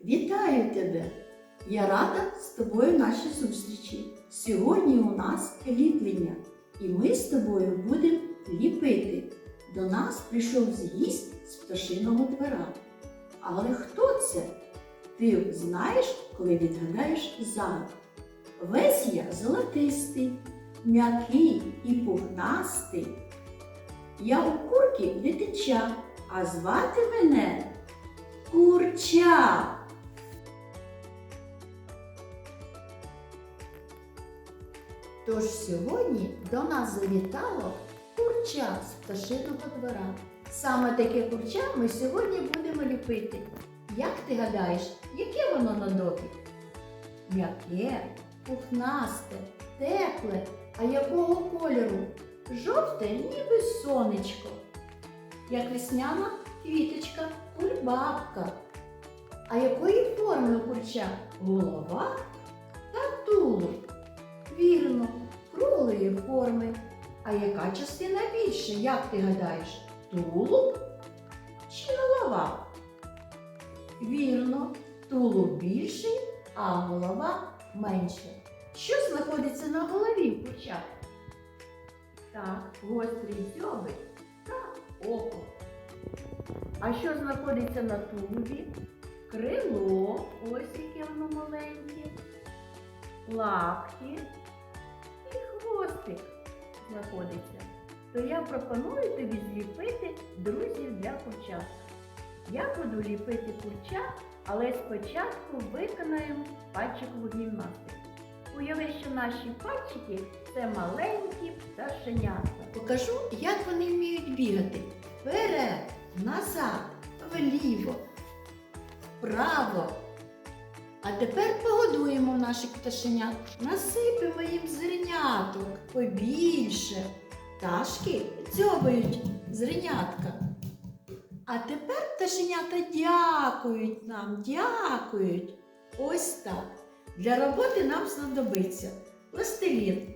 Вітаю тебе! Я рада з тобою нашій зустрічі. Сьогодні у нас ліплення, і ми з тобою будемо ліпити. До нас прийшов з'їзд з пташиного двора. Але хто це? Ти знаєш, коли відгадаєш загадку. Весь я золотистий, м'який і пухнастий. Я у курки дитича, а звати мене Курча. Тож сьогодні до нас завітало курча з пташиного двора. Саме таке курча ми сьогодні будемо ліпити. Як ти гадаєш, яке воно на дотик? М'яке, пухнасте, тепле, а якого кольору? Жовте, ніби сонечко. Як весняна квіточка, кульбабка. А якої форми курча? Голова та тулуб. Вірно, круглої форми. А яка частина більше, як ти гадаєш? Тулуб чи голова? Вірно, тулуб більший, а голова менша. Що знаходиться на голові в курча? Так, гострі дзьоби та око. А що знаходиться на тулубі? Крило, ось яке воно маленьке, лапки хвостик знаходиться. То я пропоную тобі зліпити друзів для курчат. Я буду ліпити курча, але спочатку виконаємо пальчикову гімнастику. Уяви, що наші пальчики це маленькі пташенята. Покажу, як вони вміють бігати. Вперед, назад, вліво, вправо. А тепер погодуємо наших пташенят. Насипемо їм зерняток побільше. Пташки дзьобають зернятка. А тепер пташенята дякують нам, дякують. Ось так. Для роботи нам знадобиться пластилін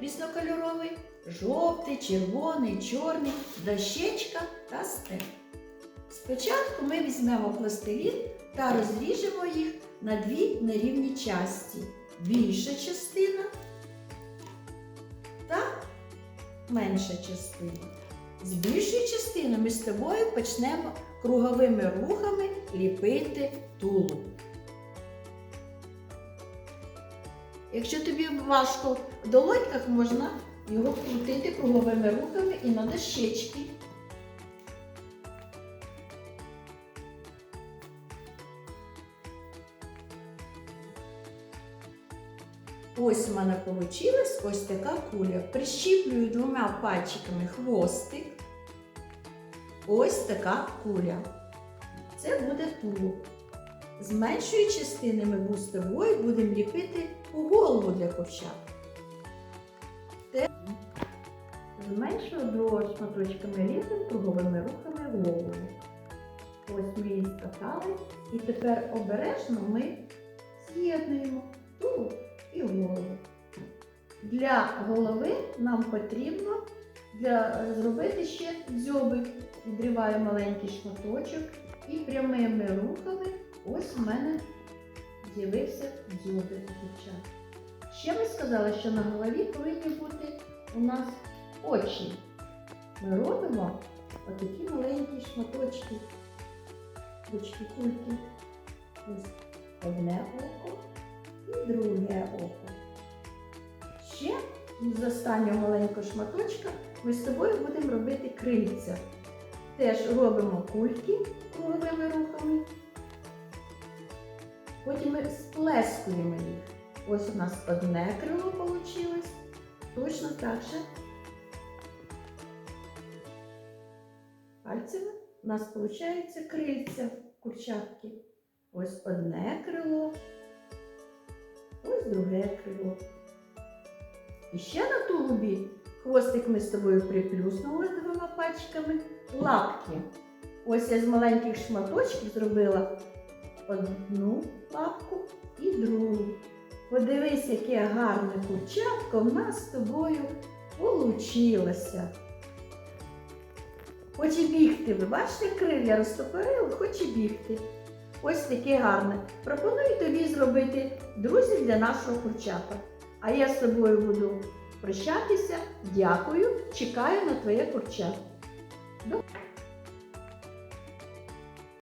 різнокольоровий, жовтий, червоний, чорний, дощечка та стек. Спочатку ми візьмемо пластилін та розріжемо їх на дві нерівні часті. Більша частина та менша частина. З більшої частини ми з тобою почнемо круговими рухами ліпити тулуб. Якщо тобі важко в долоньках, можна його крутити круговими рухами і на дощечки. Ось у мене вийшла ось така куля. Прищіплюю двома пальчиками хвостик. Ось така куля. Це буде тулуб. З меншої частини ми з тобою будемо ліпити у голову для ковча. З меншого до шматочка ми ліпимо круговими рухами голову. Ось ми її скатали. І тепер обережно ми з'єднуємо тулуб і голову. Для голови нам потрібно для, зробити ще дзьоби. Відриваю маленький шматочок і прямими рухами ось у мене з'явився дзьоби дівчат. Ще ми сказали, що на голові повинні бути у нас очі. Ми робимо отакі маленькі шматочки, кульки. Одне око і друге око. Ще з останнього маленького шматочка ми з тобою будемо робити крильця. Теж робимо кульки круговими рухами. Потім ми сплескуємо їх. Ось у нас одне крило вийшло. Точно так же. Пальцями у нас виходить крильця курчатки. Ось одне крило, ось друге крило. І ще на тулубі хвостик ми з тобою приплюснули двома пальчиками лапки. Ось я з маленьких шматочків зробила одну лапку і другу. Подивись, яке гарне курчатко в нас з тобою получилося. Хоче бігти, ви бачите, крилля розтопорили, хоче бігти. Ось таке гарне. Пропоную тобі зробити друзів для нашого курчата. А я з тобою буду прощатися. Дякую, чекаю на твоє курча. До